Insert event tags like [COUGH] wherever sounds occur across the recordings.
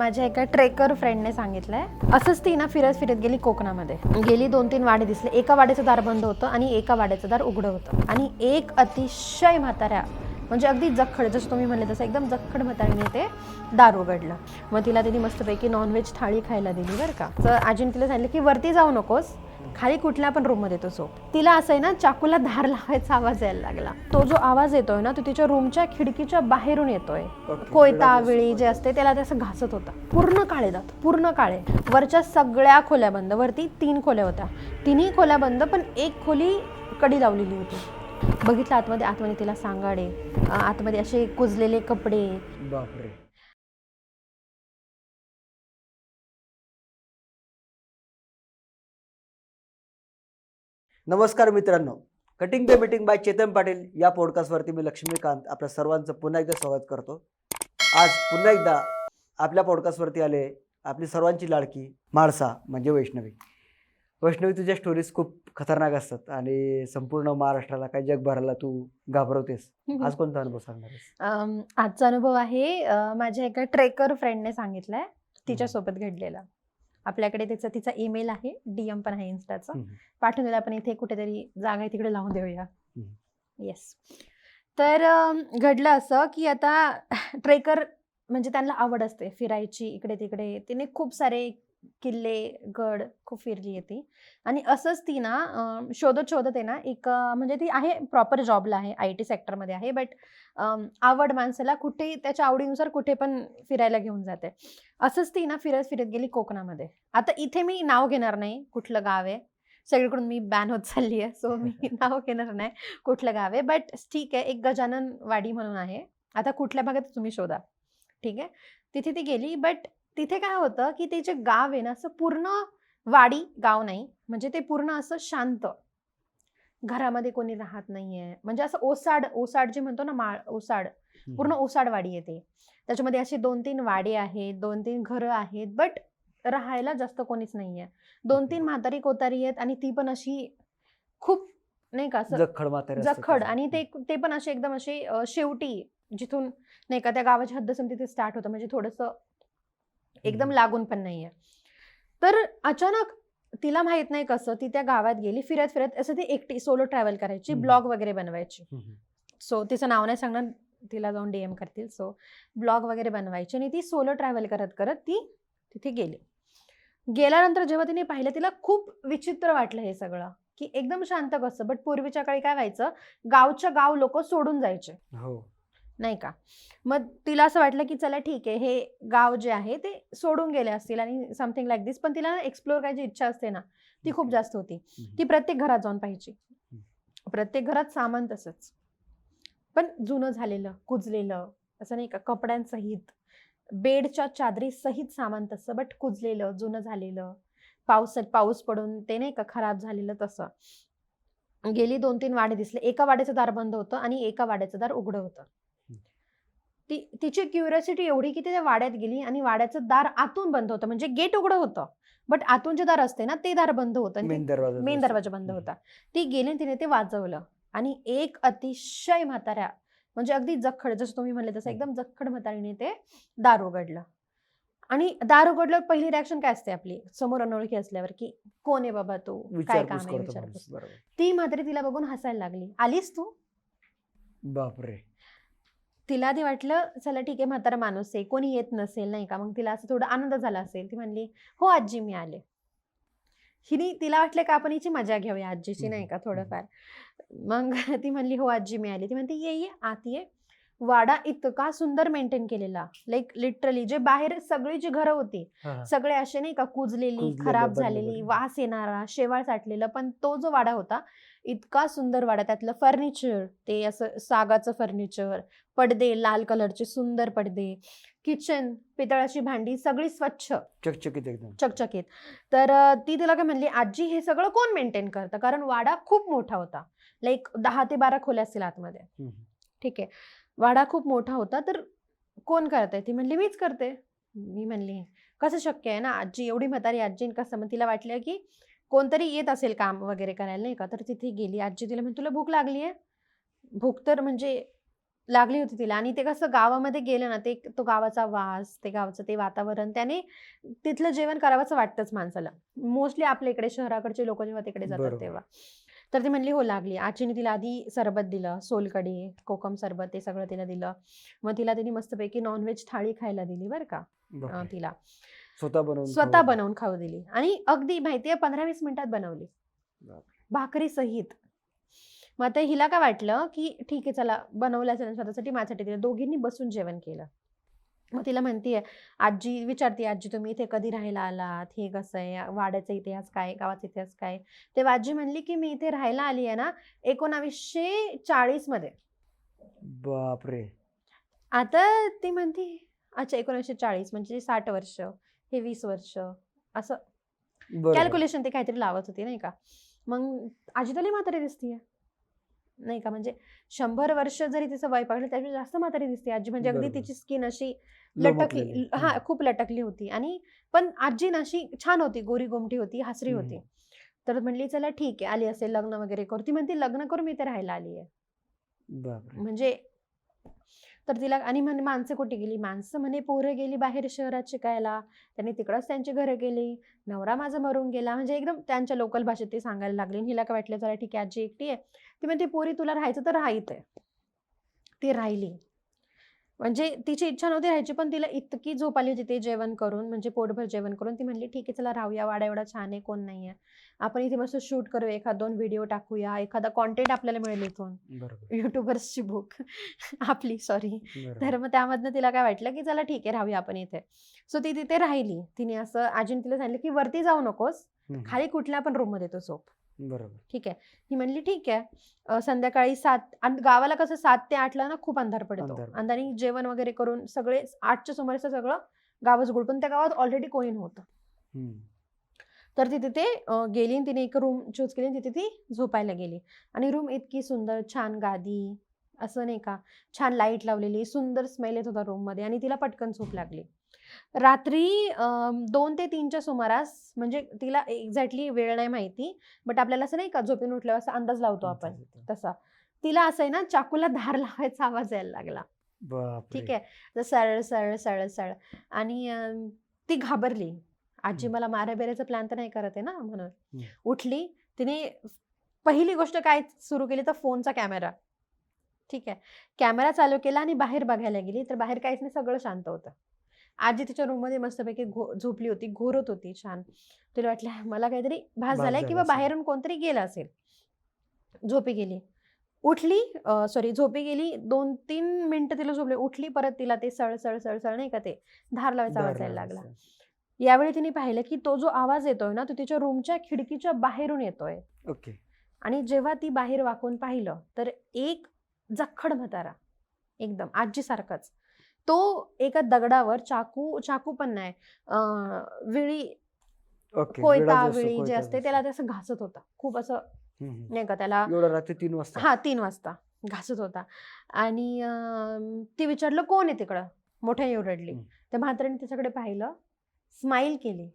माझ्या एका ट्रेकर फ्रेंडने सांगितलंय असंच ती ना फिरत फिरत गेली कोकणामध्ये. गेली दोन तीन वाडे दिसले. एका वाड्याचं दार बंद होतं आणि एका वाड्याचं दार उघडं होतं. आणि एक अतिशय म्हाताऱ्या म्हणजे अगदी जखड जसं तुम्ही म्हणले तसं एकदम जखड म्हातारीने ते दार उघडलं. मग तिला तिने मस्तपैकी नॉनव्हेज थाळी खायला दिली बरं का. तर आजीने तिला सांगितलं की वरती जाऊ नकोस. खाली कुठल्या पण रूममध्ये तो झोप. तिला असं आहे ना चाकूला धार लावायचा आवाज यायला लागला. तो जो आवाज येतोय ना तो तिच्या रूमच्या खिडकीच्या बाहेरून येतोय. कोयता विळी जे असते त्याला ते असं घासत होता. पूर्ण काळे दात पूर्ण काळे. वरच्या सगळ्या खोल्या बंद. वरती तीन खोल्या होत्या. तिन्ही खोल्या बंद पण एक खोली कडी लावलेली होती. बघितलं आतमध्ये? आतमध्ये तिला सांगाडे आतमध्ये असे कुजलेले कपडे. बापरे. नमस्कार मित्रांनो. कटिंग पे मीटिंग बाय चेतन पाटील या पॉडकास्टवरती मी लक्ष्मीकांत आपल्या सर्वांचं पुन्हा एकदा स्वागत करतो. आज पुन्हा एकदा आपल्या पॉडकास्टवरती आले आपली सर्वांची लाडकी म्हाळसा म्हणजे वैष्णवी. वैष्णवी तुझ्या स्टोरीज खूप खतरनाक असतात आणि संपूर्ण महाराष्ट्राला काय जगभराला तू घाबरवतेस. आज कोणता अनुभव सांगणार आजचा अनुभव आहे माझ्या एका ट्रेकर फ्रेंडने सांगितलाय तिच्यासोबत घडलेला. आपल्याकडे त्याचा तिचा ईमेल आहे डीएम पण आहे इन्स्टाचा दिला आपण इथे कुठेतरी जागा आहे तिकडे लावून देऊया. येस तर घडलं असं की आता ट्रेकर म्हणजे त्यांना आवड असते फिरायची इकडे तिकडे तिने खूप सारे किल्ले गड खूप फिरली आहे ती आणि असंच ती ना शोधत शोधत आहे ना एक म्हणजे ती आहे प्रॉपर जॉबला आहे आय टी सेक्टरमध्ये आहे बट आवड माणसाला कुठे त्याच्या आवडीनुसार कुठे पण फिरायला घेऊन जाते. असंच ती ना फिरत फिरत गेली कोकणामध्ये. आता इथे मी नाव घेणार नाही कुठलं गाव आहे. सगळीकडून मी बॅन होत चालली आहे सो मी [LAUGHS] नाव घेणार नाही कुठलं गाव आहे. बट ठीक आहे एक गजानन वाडी म्हणून आहे. आता कुठल्या भागात तुम्ही शोधा. ठीक आहे? तिथे ती गेली बट तिथे काय होतं की ते जे गाव आहे ना असं पूर्ण वाडी गाव नाही. म्हणजे ते पूर्ण असं शांत. घरामध्ये कोणी राहत नाहीये. म्हणजे असं ओसाड ओसाड जे म्हणतो ना माळ ओसाड. पूर्ण ओसाड वाडी येते त्याच्यामध्ये असे दोन तीन वाडे आहेत दोन तीन घरं आहेत बट राहायला जास्त कोणीच नाहीये. दोन तीन म्हातारी कोतारी आहेत आणि ती पण अशी खूप नाही का असं जखड जखड. आणि ते ते पण असे एकदम असे शेवटी जिथून नाही का त्या गावाची हद्दसम तिथे स्टार्ट होतं. म्हणजे थोडस एकदम. लागून पण नाहीये. तर अचानक तिला माहीत नाही कसं ती त्या गावात गेली फिरत फिरत असं ती एकटी सोलो ट्रॅव्हल करायची. ब्लॉग वगैरे बनवायची. सो तिचं नाव नाही सांगणार तिला जाऊन डीएम करतील. सो ब्लॉग वगैरे बनवायची आणि ती सोलो ट्रॅव्हल करत करत ती तिथे गेली. गेल्यानंतर जेव्हा तिने पाहिलं तिला खूप विचित्र वाटलं हे सगळं की एकदम शांत कसं बट पूर्वीच्या काळी काय व्हायचं गावच्या गाव लोक सोडून जायचे. हो. नाही का? मग तिला असं वाटलं की चला ठीक आहे हे गाव जे आहे ते सोडून गेले असतील आणि समथिंग लाईक दिस पण तिला एक्सप्लोर करायची इच्छा असते ना ती खूप. जास्त होती. ती प्रत्येक घरात जाऊन पाहिजे प्रत्येक घरात सामान तसंच. पण जुनं झालेलं कुजलेलं असं नाही का कपड्यांसहित बेडच्या चादरी सहित सामान तसं बट कुजलेलं जुनं झालेलं पाऊस पाऊस पडून ते नाही का खराब झालेलं तसं. गेली दोन तीन वाडे दिसले. एका वाड्याचं दार बंद होतं आणि एका वाड्याचं दार उघडं होतं. ती तिची क्युरियोसिटी एवढी की ती त्या वाड्यात गेली आणि वाड्याचं दार आतून बंद होतं. म्हणजे गेट उघडं होतं बट आतून जे दार असते ना ते दार बंद होतं मेन दरवाजा मेन बंद. होता. ती गेली तिने ते वाजवलं. आणि एक अतिशय म्हाताऱ्या म्हणजे अगदी जखड जसं तुम्ही म्हणले तसं एकदम जखड म्हातारीने ते दार उघडलं. आणि दार उघडल्यावर पहिली रिॲक्शन काय असते आपली? समोर अनोळखी असल्यावर की कोण आहे बाबा तू? काय काम आहे? विचारपूस. ती म्हातारी तिला बघून हसायला लागली. आलीस तू? बापरे. तिला ते वाटलं चला ठीक आहे म्हातारा माणूस आहे कोणी येत नसेल नाही का? मग तिला असं थोडा आनंद झाला असेल. ती म्हणली हो आजी मी आले. हिने तिला वाटलं का आपण हिची मजा घेऊया आजीची नाही का थोडंफार? मग [LAUGHS] ती म्हणली हो आजी मी आली. ती म्हणते ये ये आत ये. वाडा इतका सुंदर मेंटेन केलेला. लाईक लिटरली जे बाहेर सगळी जी घरं होती हा. सगळे असे नाही का कुजलेली कुजलेलं, खराब बरोबर. झालेली वास येणारा शेवाळ साठलेलं पण तो जो वाडा होता इतका सुंदर वाडा त्यातलं फर्निचर ते असं सागाचं फर्निचर पडदे लाल कलरचे सुंदर पडदे किचन पितळाची भांडी सगळी स्वच्छ. चकचकीत एकदम. चकचकीत. तर ती तिला काय म्हणली आजी हे सगळं कोण मेंटेन करतं? कारण वाडा खूप मोठा होता. लाईक दहा ते बारा खोल्या असतील आतमध्ये. ठीक आहे. वाडा खूप मोठा होता तर कोण करतंय? ती म्हणली मीच करते. मी म्हणली कसं शक्य आहे ना आजी? एवढी म्हातारी आजी कसं? मग तिला वाटलं की कोणतरी येत असेल काम वगैरे करायला नाही का? तर तिथे गेली. आजी तिला म्हणजे तुला भूक लागली आहे? भूक तर म्हणजे लागली होती तिला. आणि ते कसं गावामध्ये गेलं ना ते तो गावाचा वास ते गावचं ते वातावरण त्याने तिथलं जेवण करावंसं वाटतंच माणसाला. मोस्टली आपल्या इकडे शहराकडचे लोक जेव्हा तिकडे जातात. तेव्हा. तर ती म्हणली हो लागली. आजीने तिला आधी सरबत दिलं सोलकडी कोकम सरबत ते सगळं तिला दिलं. मग तिला तिने मस्तपैकी नॉनव्हेज थाळी खायला दिली बरं का. तिला. स्वतः बनवून स्वतः खाऊ. बनवून खाऊ दिली. आणि अगदी माहितीये पंधरा वीस मिनिटात बनवली. भाकरी सहित. मग आता हिला काय वाटलं की ठीक आहे चला बनवलं असेल स्वतःसाठी माझ्यासाठी दिलं. दोघींनी बसून जेवण केलं. मग तिला म्हणतीये आजी विचारते आजी तुम्ही इथे कधी राहायला आलात? हे कसं आहे? वाड्याचा इतिहास काय? गावाचा इतिहास काय? तेव्हा आजी म्हणली की मी इथे राहायला आली आहे ना एकोणावीसशे चाळीसमध्ये. बापरे. आता ती म्हणते अच्छा एकोणीसशे चाळीस म्हणजे साठ वर्ष. हे वीस वर्ष. असं. कॅल्क्युलेशन ते काहीतरी लावत होती नाही का? मग आजी तरी म्हातारी दिसतीये. नाही का? म्हणजे शंभर वर्ष जरी तिचं वय पाहिलं त्यापेक्षा जास्त म्हातारी दिसते आजी. म्हणजे अगदी. तिची स्किन अशी. लटकली हा खूप लटकली होती. आणि पण आजी ना अशी छान होती. गोरी गोमटी होती हसरी. होती. तर म्हणली चला ठीक आहे. आली असेल लग्न वगैरे करू. ती म्हणते लग्न करून मी इथे राहायला आली आहे म्हणजे तर तिला आणि म्हणे माणसं कुठे गेली? माणसं म्हणे पोरं गेली बाहेर शहरात शिकायला. त्यांनी तिकडंच त्यांची घरं गेली नवरा माझा मरून गेला. म्हणजे एकदम त्यांच्या लोकल भाषेत ते सांगायला लागली. हिला काय वाटलं जरा ठीक आहे आजी एकटी आहे. ती म्हणते पोरी तुला राहायचं तर राहायचं आहे ती राहिली. म्हणजे तिची इच्छा नव्हती राहायची पण तिला इतकी झोप आली होती ते जेवण करून म्हणजे पोटभर जेवण करून ती म्हणली ठीक आहे चला राहूया वाडा एवढा छान आहे कोण नाही आहे आपण इथे मस्त शूट करूया एखाद दोन व्हिडिओ टाकूया एखादा कॉन्टेंट आपल्याला मिळेल इथून. युट्यूबर्सची बुक [LAUGHS] आपली सॉरी. तर मग त्यामधनं तिला काय वाटलं की चला ठीक आहे राहूया आपण इथे. सो ती तिथे राहिली. तिने असं आजीने तिला सांगितलं की वरती जाऊ नकोस. खाली कुठल्या पण रूममध्ये तो झोप. बरोबर. ठीक आहे. ही म्हणली ठीक आहे. संध्याकाळी सात आणि गावाला कसं सात ते आठला ना खूप अंधार पडतो. अंधार. जेवण वगैरे करून सगळे आठच्या सुमारेचं सगळं गावच गुड पण त्या गावात ऑलरेडी कोणी नव्हतं. तर ती तिथे अं, गेली आणि तिने एक रूम चूज केली आणि तिथे ती झोपायला गेली. आणि रूम इतकी सुंदर छान गादी असं नाही का? छान लाइट लावलेली सुंदर स्मेल येत होता रूममध्ये आणि तिला पटकन झोप लागली. रात्री अं, दोन ते तीनच्या सुमारास म्हणजे तिला एक्झॅक्टली वेळ नाही माहिती बट आपल्याला असं नाही का झोपून उठल्यावर असा अंदाज लावतो आपण तसा. तिला असं आहे ना चाकूला धार लावायचा आवाज यायला लागला. बापरे! ठीक आहे. तर सरळ सरळ सरळ सरळ. आणि अं, ती घाबरली. आजी हम्म. मला मारा बेरायचा प्लॅन तर नाही करत आहे ना म्हणून. हम्म. उठली. तिने पहिली गोष्ट काय सुरू केली तर फोनचा कॅमेरा. ठीक आहे. कॅमेरा चालू केला आणि बाहेर बघायला गेली. तर बाहेर काहीच नाही सगळं शांत होतं. आजी तिच्या रूममध्ये मस्तपैकी झोपली होती घोरत होती छान. तिला वाटलं मला काहीतरी भास झालाय झाला किंवा. बाहेरून कोणतरी गेलं असेल. झोपी गेली. उठली सॉरी झोपी गेली दोन तीन मिनिटं तिला झोपली. उठली परत तिला ते सळ सळ सळ सळ नाही का ते धार लावायचा आवाज यायला लागला. यावेळी तिने पाहिलं की तो जो आवाज येतोय ना तो तिच्या रूमच्या खिडकीच्या बाहेरून येतोय. ओके. आणि जेव्हा ती बाहेर वाकून पाहिलं तर एक जखड म्हातारा एकदम आजीसारखाच तो एका दगडावर चाकू चाकू पण नाही विळी कोयता विळा जो असतो, त्याला. ते असं घासत होता खूप असं. नाही का त्याला रात्री तीन वाजता हा तीन वाजता घासत होता आणि ती विचारलं कोण आहे तिकडं मोठ्या येऊ रडली हम्म. त्या म्हातारीने त्याच्याकडे पाहिलं स्माईल केली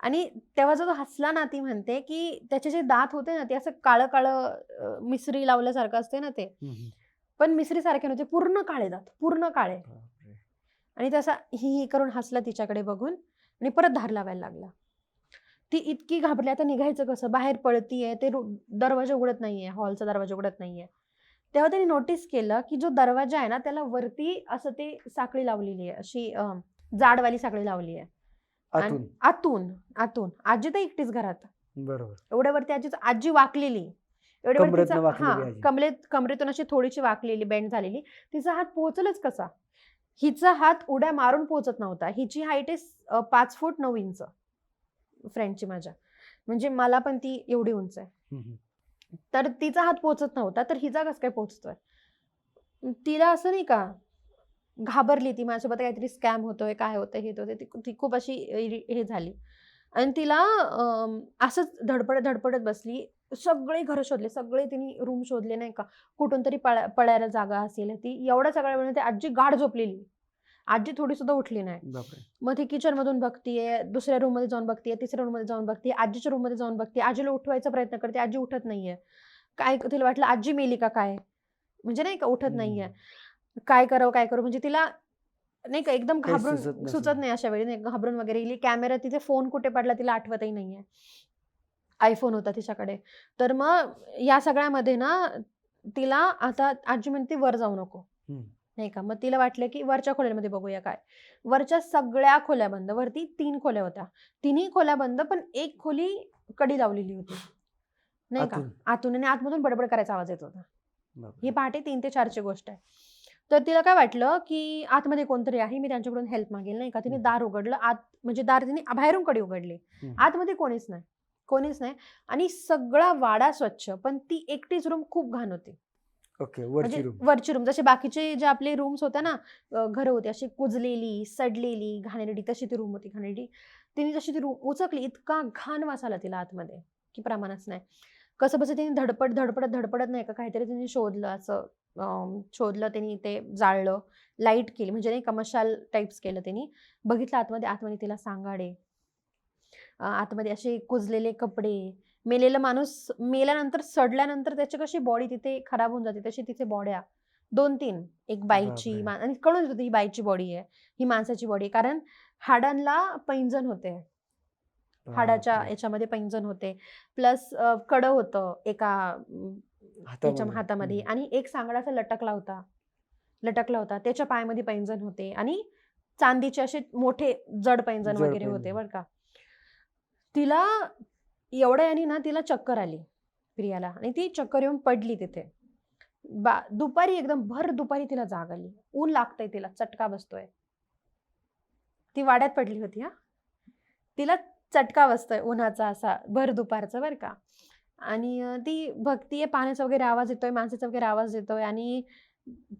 आणि तेव्हा जो तो हसला ना ती म्हणते की त्याचे जे दात होते ना ते असं काळं काळं मिसरी लावल्यासारखं असते ना ते. पण मिसरी सारखे नव्हते पूर्ण काळे दात पूर्ण काळे. आणि तसा ही ही करून हसला तिच्याकडे बघून आणि परत धार लावायला लागला. ती इतकी घाबरली आता निघायचं कसं? बाहेर पळतीये ते दरवाजा उघडत नाहीये हॉलचा दरवाजा उघडत नाहीये. तेव्हा त्यांनी नोटीस केलं की जो दरवाजा आहे ना त्याला वरती असं ते साखळी लावलेली आहे अशी जाडवाली साखळी लावली आहे. आतून. आतून आजी तर एकटीच घरात. बरोबर. एवढ्यावरती आजीच आजी वाकलेली. एवढ्यावर कमरेतनं तिचा वाकलेली हा आजी. कमलेत कमरेतून अशी थोडीशी वाकलेली बेंड झालेली. तिचा हात पोहोचलच कसा? हिचा हात उड्या मारून पोहोचत नव्हता. हिची हाईट आहे पाच फूट नऊ इंच. फ्रेंडची माझ्या. म्हणजे मला पण ती एवढी उंच आहे. तर तिचा हात पोहोचत नव्हता तर हिचा कसं काय पोहोचतोय? तिला असं नाही का घाबरली ती माझ्यासोबत काहीतरी स्कॅम होतोय काय होतंय हे होतंय ती खूप अशी हे झाली. आणि तिला असंच धडपडत धडपडत बसली. सगळे घरं शोधले सगळे तिने रूम शोधले नाही का? कुठून तरी पळा पळायला जागा असेल ती एवढ्या सगळ्या वेळ आजी गाढ झोपलेली. आजी थोडी सुद्धा उठली नाही. मग ती किचन मधून बघतीये दुसऱ्या रूममध्ये जाऊन बघतीये तिसऱ्या रूममध्ये जाऊन बघतीये आजीच्या रूममध्ये जाऊन बघते आजीला उठवायचा प्रयत्न करते आजी उठत नाहीये. काय तिला वाटलं आजी मेली का काय? म्हणजे नाही का उठत नाहीये. काय करावं काय करू? म्हणजे तिला नाही का एकदम घाबरून सुचत नाही अशा वेळी घाबरून वगैरे गेली. कॅमेरा तिथे फोन कुठे पडला तिला आठवतही नाहीये. आयफोन होता तिच्याकडे. तर मग या सगळ्यामध्ये ना तिला आता आजी म्हणते वर जाऊ नको. नाही का? मग तिला वाटलं की वरच्या खोल्यांमध्ये बघूया काय. वरच्या सगळ्या खोल्या बंद. वरती तीन खोल्या होत्या. तिन्ही खोल्या बंद पण एक खोली कडी लावलेली होती. नाही का? आतून? आणि आतमधून बडबड करायचा आवाज येत होता. ही पहाटे तीन ते चारची गोष्ट आहे. तर तिला काय वाटलं की आतमध्ये कोणतरी आहे मी त्यांच्याकडून हेल्प मागेल नाही का? तिने. दार उघडलं. आत म्हणजे दार तिने बाहेरून कडी उघडली. आतमध्ये कोणीच नाही. कोणीच नाही. आणि सगळा वाडा स्वच्छ पण ती एकटीच रूम खूप घाण होती. ओके वरची म्हणजे रूम वरची रूम जसे बाकीचे जे आपले रूम्स होत्या ना घर होते अशी कुजलेली सडलेली घाणेरडी तशी ती रूम होती घाणेरडी. तिने जशी ती रूम उचकली इतका घाण वास आला तिला आतमध्ये की प्रमाणच नाही. कसं बसं तिने धडपड धडपडत धडपडत नाही का? काहीतरी तिने शोधलं असं शोधलं त्यांनी ते जाळलं लाइट केली म्हणजे नाही का मशाल टाईप्स केलं त्यांनी बघितलं आतमध्ये आतमध्ये तिला सांगाडे आतमध्ये असे कुजलेले कपडे मेलेला माणूस मेल्यानंतर सडल्यानंतर त्याची कशी बॉडी तिथे खराब होऊन जाते तशी तिथे बॉड्या दोन तीन एक बाईची आणि कळून येत ही बाईची बॉडी आहे ही माणसाची बॉडी आहे. कारण हाडांना पैंजण होते. हाडाच्या. याच्यामध्ये पैंजण होते. प्लस कड होतं एका अं, याच्या हातामध्ये. आणि एक सांगडाचा लटकला होता. लटकला होता. त्याच्या पायामध्ये पैंजण होते आणि चांदीचे असे मोठे जड पैंजण वगैरे होते. बरं का. तिला एवढ्या यांनी ना तिला चक्कर आली प्रियाला आणि ती चक्कर येऊन पडली तिथे. बा दुपारी एकदम भर दुपारी तिला जाग आली. ऊन लागतंय तिला चटका बसतोय. ती वाड्यात पडली होती हा. तिला चटका बसतोय उन्हाचा असा भर दुपारचा बरं का. आणि ती भक्ती आहे पाण्याचा वगैरे आवाज येतोय माणसाचा वगैरे आवाज येतोय आणि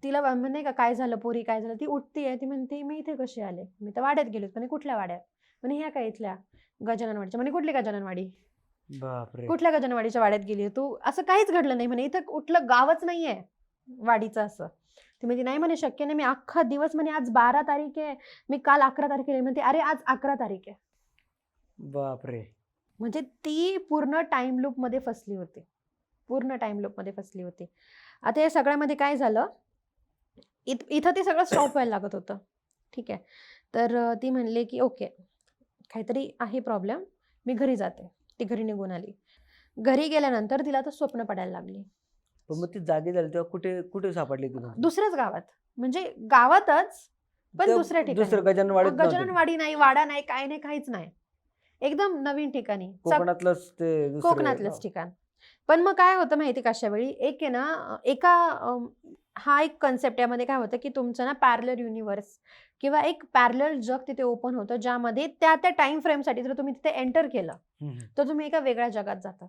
तिला नाही का काय झालं पोरी काय झालं ती उठतीये ती म्हणते मी इथे कशी आले? मी तर वाड्यात गेलो पण कुठल्या वाड्यात? म्हणे ह्या काय इथल्या गजाननवाडीच्या? म्हणे कुठली गजाननवाडी? बापरे. कुठल्या गजाननवाडीच्या वाड्यात गेली तू? असं काहीच घडलं नाही म्हणे इथं कुठलं गावच नाहीये वाडीचं असं. ती म्हणजे नाही म्हणे शक्य नाही. मी अख्खा दिवस म्हणे आज बारा तारीख आहे. मी काल अकरा तारखेला म्हणते अरे आज अकरा तारीख आहे. बापरे. म्हणजे ती पूर्ण टाइम लूपमध्ये फसली होती. पूर्ण टाइम लूपमध्ये फसली होती. आता या सगळ्यामध्ये काय झालं? इथं ते सगळं स्टॉप व्हायला लागत होतं. ठीक आहे. तर ती म्हणले की ओके. काहीतरी आहे प्रॉब्लेम मी घरी जाते. ती घरी निघून आली. घरी गेल्यानंतर तिला तर स्वप्न पडायला लागली. पण मग ती जागी झाली तेव्हा कुठे कुठे सापडली ती मग? दुसऱ्याच गावात. म्हणजे गावातच पण दुसऱ्या ठिकाणी. दुसरं. गजाननवाडी नाही वाडा नाही काय नाही काहीच नाही. एकदम नवीन ठिकाणी. कोकणातलंच ते दुसरं कोकणातलंच ठिकाण. पण मग काय होतं माहिती का अशा वेळी? एक आहे ना एका हा एक कन्सेप्ट यामध्ये काय होतं की तुमचं ना पॅरलर युनिव्हर्स किंवा एक पॅरलर जग तिथे ओपन होतं ज्यामध्ये त्या त्या टाइम फ्रेमसाठी जर तुम्ही तिथे एंटर केलं. तर तुम्ही एका वेगळ्या जगात जातात.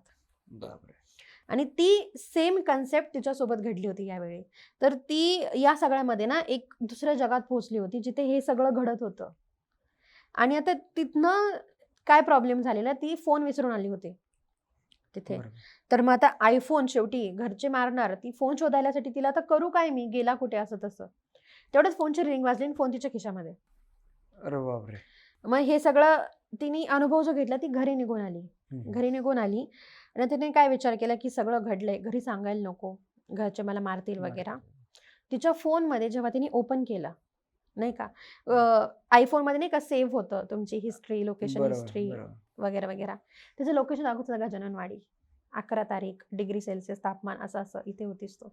आणि ती सेम कन्सेप्ट तिच्यासोबत घडली होती यावेळी. तर ती या सगळ्यामध्ये ना एक दुसऱ्या जगात पोहोचली होती जिथे हे सगळं घडत होतं. आणि आता तिथनं काय प्रॉब्लेम झालेला ती फोन विसरून आली होती. तिथे. तर मग आता आयफोन शेवटी घरचे मारणार ती फोन शोधायसाठी तिला आता करू काय मी गेला कुठे असं तसं. तेवढंच फोनची रिंग वाजली आणि फोन तिच्या खिशामध्ये. अरे बापरे. मग हे सगळं तिने अनुभव जो घेतला ती घरी निघून आली. घरी निघून आली आणि तिने काय विचार केला की सगळं घडलंय घरी सांगायला नको घरचे मला मारतील वगैरे. तिच्या फोनमध्ये जेव्हा तिने ओपन केलं नाही का? आयफोनमध्ये नाही का सेव्ह होतं तुमची हिस्ट्री लोकेशन हिस्ट्री. वगैरे वगैरे. त्याचं लोकेशन दाखवत होतं गजाननवाडी अकरा तारीख डिग्री सेल्सिअस तापमान असं असं इथे होतीस तो.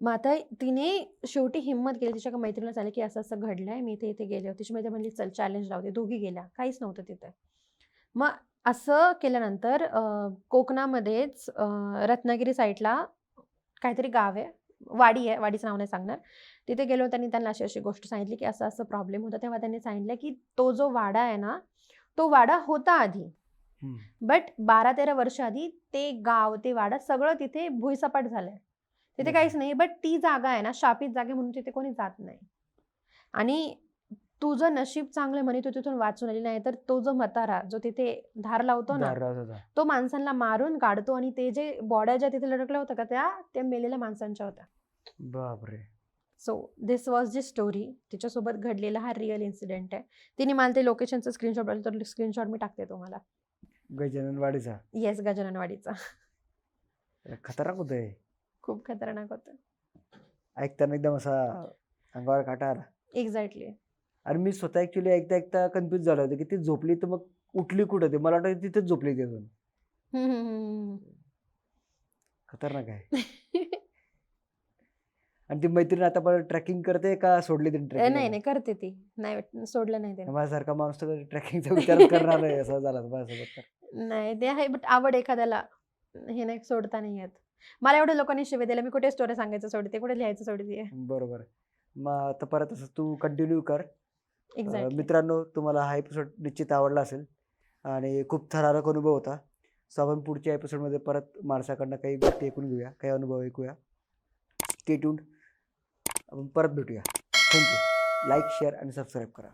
मग आता तिने शेवटी हिंमत केली तिच्या मैत्रिणीला चालेल की असं असं घडलंय मी इथे इथे गेले होते. तिची मैत्रीण म्हणली चल चॅलेंज लावते. दोघी गेल्या. काहीच नव्हतं तिथे. मग असं केल्यानंतर कोकणामध्येच रत्नागिरी साईडला काहीतरी गाव आहे. वाडी आहे वाडीचं नाव नाही सांगणार. तिथे गेलो त्यांनी त्यांना अशी अशी गोष्ट सांगितली की असं असं प्रॉब्लेम होता. तेव्हा त्यांनी सांगितलं की तो जो वाडा आहे ना तो वाडा होता आधी. बट बारा तेरा वर्ष आधी ते गाव ते वाडा सगळं तिथे भुईसपाट झालंय तिथे. काहीच नाही बट ती जागा आहे ना शापित जागे म्हणून तिथे कोणी जात नाही आणि तुझं नशीब चांगलं म्हणे तू तिथून वाचून आली नाही तर तो जो म्हातारा जो तिथे धार लावतो ना. तो माणसांना मारून काढतो आणि ते जे बॉड्या ज्या तिथे लटकल्या होत्या का त्या त्या मेलेल्या माणसांच्या होत्या बापरे so this was the story तिच्यासोबत घडलेला हा रिअल इन्सिडेंट आहे. तिने मला ते लोकेशनचं स्क्रीनशॉट तर स्क्रीनशॉट मी टाकते तुम्हाला. गजाननवाडीचा? येस गजाननवाडीचा. अरे खतरनाक होत खूप खतरनाक होतं. ऐकताना एकदम असा अंगावर काटा आला. एक्झॅक्टली आणि मी स्वतः ऍक्च्युली ऐकता ऐकता कन्फ्युज झालो होतो की ती झोपली तर मग उठली कुठं? ते मला वाटतं तिथेच झोपली ती अजून. खतरनाक आहे. [LAUGHS] आणि ती मैत्रीण आता पण ट्रॅकिंग करते का सोडली नाही ट्रॅकिंग नाही करते ती. नाही सोडलं नाही ते माझ्यासारखा माणूस तर ट्रॅकिंगचा विचार करणार नाही असं झालं माझ्यासोबत नाही ते आहे बट आवड एखाद्याला. हे नाही सोडता नाही येत. मला एवढ्या लोकांनी शिवाय दिला मी कुठे स्टोरी सांगायचं सोडते कुठे लिहायचं सोडते? बरोबर मग आता परत असं तू कंटिन्यू कर. एक्झॅक्टली मित्रांनो तुम्हाला हा एपिसोड निश्चित आवडला असेल. आणि खूप थरारक अनुभव होता. सो आपण पुढच्या एपिसोडमध्ये परत माणसाकडनं काही गोष्टी ऐकून घेऊया काही अनुभव ऐकूया. ट्यून्ड आपण परत भेटूया. थँक्यू लाईक शेअर आणि सबस्क्राईब करा.